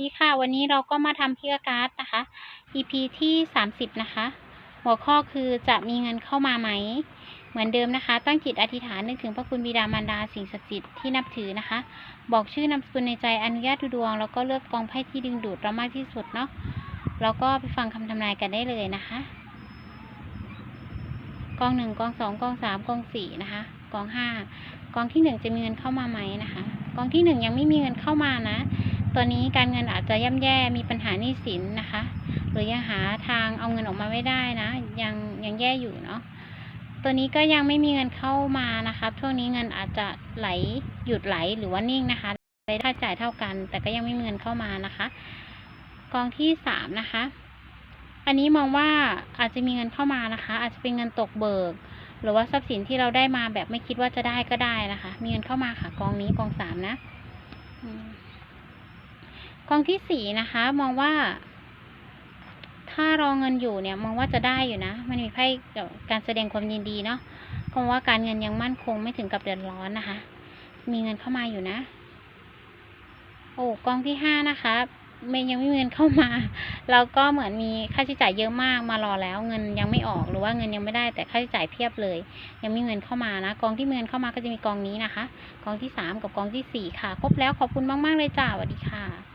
ดีค่ะ วันนี้เราก็มาทำพิกการ์ดนะคะ EP ที่สามสิบนะคะ หัวข้อคือจะมีเงินเข้ามาไหม เหมือนเดิมนะคะ ตั้งจิตอธิษฐานนึกถึงพระคุณบิดามารดาสิ่งศักดิ์สิทธิ์ที่นับถือนะคะ บอกชื่อนามสกุลในใจอนุญาตดูดวง แล้วก็เลือกกองไพ่ที่ดึงดูดเรามากที่สุดเนาะ แล้วก็ไปฟังคำทำนายกันได้เลยนะคะ กองหนึ่งกองสองกองสามกองสี่นะคะ กองห้ากองที่หนึ่งจะมีเงินเข้ามาไหมนะคะ กองที่หนึ่งยังไม่มีเงินเข้ามานะ ตอนนี้การเงินอาจจะย่ำแย่มีปัญหาหนี้สินนะคะ หรือยังหาทางเอาเงินออกมาไม่ได้นะ ยังยังแย่อยู่เนาะตัวนี้ก็ยังไม่มีเงินเข้ามานะคะช่วงนี้เงินอาจจะไหลหยุดไหลหรือว่านิ่งนะคะรายได้จ่ายเท่ากัน แต่ก็ยังไม่มีเงินเข้ามานะคะ กองที่สามนะคะ อันนี้มองว่าอาจจะมีเงินเข้ามานะคะ อาจจะเป็นเงินตกเบิก หรือว่าทรัพย์สินที่เราได้มาแบบไม่คิดว่าจะได้ก็ได้นะคะ มีเงินเข้ามาค่ะ กองนี้กองสามนะอืม กองที่สี่นะคะ มองว่า ถ้ารอเงินอยู่เนี่ย มองว่าจะได้อยู่นะ มันมีไพ่เกี่ยวกับการแสดงความยินดีเนาะก็ว่าการเงินยังมั่นคงไม่ถึงกับเดือดร้อนนะคะ มีเงินเข้ามาอยู่นะ โอ้กองที่ห้านะคะไม่ยังไม่มีเงินเข้ามาแล้วก็เหมือนมีค่าใช้จ่ายเยอะมากมารอแล้ว เงินยังไม่ออกหรือว่าเงินยังไม่ได้ แต่ค่าใช้จ่ายเพียบเลย ยังมีเงินเข้ามานะกองที่มีเงินเข้ามาก็จะมีกองนี้นะคะ กองที่สามกับกองที่สี่ค่ะ ครบแล้วขอบคุณมากๆเลยจ้าสวัสดีค่ะ